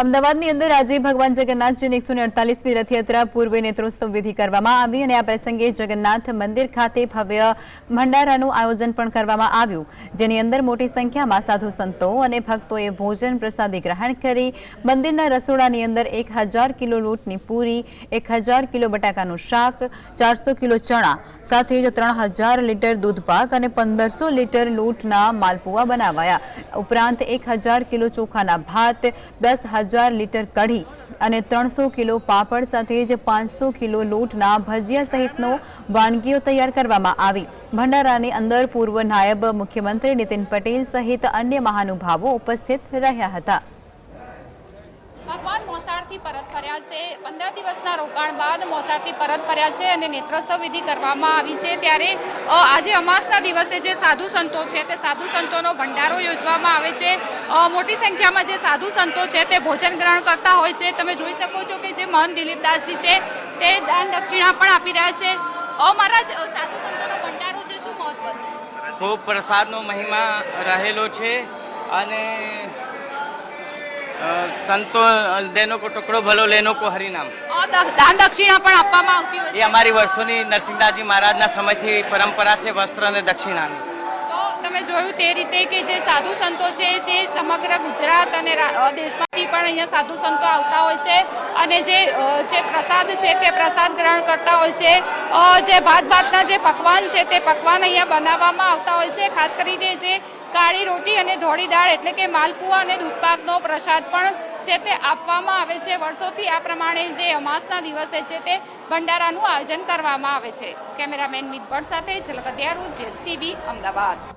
અમદાવાદની અંદર આજે ભગવાન જગન્નાથજીની એકસો અડતાલીસમી રથયાત્રા પૂર્વે નેત્રોત્સવ વિધિ કરવામાં આવી અને આ પ્રસંગે જગન્નાથ મંદિર ખાતે ભવ્ય ભંડારાનું આયોજન પણ કરવામાં આવ્યું, જેની અંદર મોટી સંખ્યામાં સાધુ સંતો અને ભક્તોએ ભોજન પ્રસાદી ગ્રહણ કરી, મંદિરના રસોડાની અંદર એક કિલો લોટની પૂરી, એક કિલો બટાકાનું શાક, ચારસો કિલો ચણા, સાથે જ ત્રણ લીટર દૂધપાક અને પંદરસો લીટર લોટના માલપુઆ બનાવાયા. ઉપરાંત એક કિલો ચોખાના ભાત, દસ હજાર લીટર કઢી અને ત્રણસો કિલો પાપડ સાથે જ પાંચસો કિલો લોટના ભજીયા સહિતનો વાનગીઓ તૈયાર કરવામાં આવી. ભંડારાની અંદર પૂર્વ નાયબ મુખ્યમંત્રી નીતિન પટેલ સહિત અન્ય મહાનુભાવો ઉપસ્થિત રહ્યા હતા. મોસાળથી પરત ફર્યા છે. પંદર દિવસના રોકાણ બાદ મોસાળથી પરત ફર્યા છે અને નેત્રોત્સવ વિધિ કરવામાં આવી છે. ત્યારે આજે અમાસના દિવસે જે સાધુ સંતો છે તે સાધુ સંતોનો ભંડારો યોજવામાં આવે છે. મોટી સંખ્યામાં જે સાધુ સંતો છે તે ભોજન ગ્રહણ કરતા હોય છે. તમે જોઈ શકો છો કે જે મહંત દિલીપદાસજી છે તે દાન દક્ષિણા પણ આપી રહ્યા છે. અમારા સાધુ સંતોનો ભંડારો છે, શું મહત્વ છે? ખૂબ પ્રસાદનો મહિમા રહેલો છે અને સંતો દેનો કો ટુકડો ભલો લેનો કો હરિનામ દાન દક્ષિણા પણ આપવામાં આવતી હોય એ અમારી વર્ષોની નરસિંહદાસજી મહારાજના સમયથી પરંપરા છે વસ્ત્ર અને દક્ષિણાની. તમે જોયું તે રીતે કે જે સાધુ સંતો છે જે સમગ્ર ગુજરાત અને દેશમાંથી પણ અહીંયા સાધુ સંતો આવતા હોય છે અને જે જે પ્રસાદ છે તે પ્રસાદ ગ્રહણ કરતા હોય છે. જે ભાત ભાતના જે પકવાન છે તે પકવાન અહીંયા બનાવવામાં આવતા હોય છે. ખાસ કરીને જે કાળી રોટી અને ધોળી દાળ એટલે કે માલપુઆ અને દૂધપાકનો પ્રસાદ પણ છે તે આપવામાં આવે છે. વર્ષોથી આ પ્રમાણે જે અમાસના દિવસે છે તે ભંડારાનું આયોજન કરવામાં આવે છે. કેમેરામેન મિત ભટ્ટ સાથે ઝલકતિયારું જેએસટીવી, અમદાવાદ.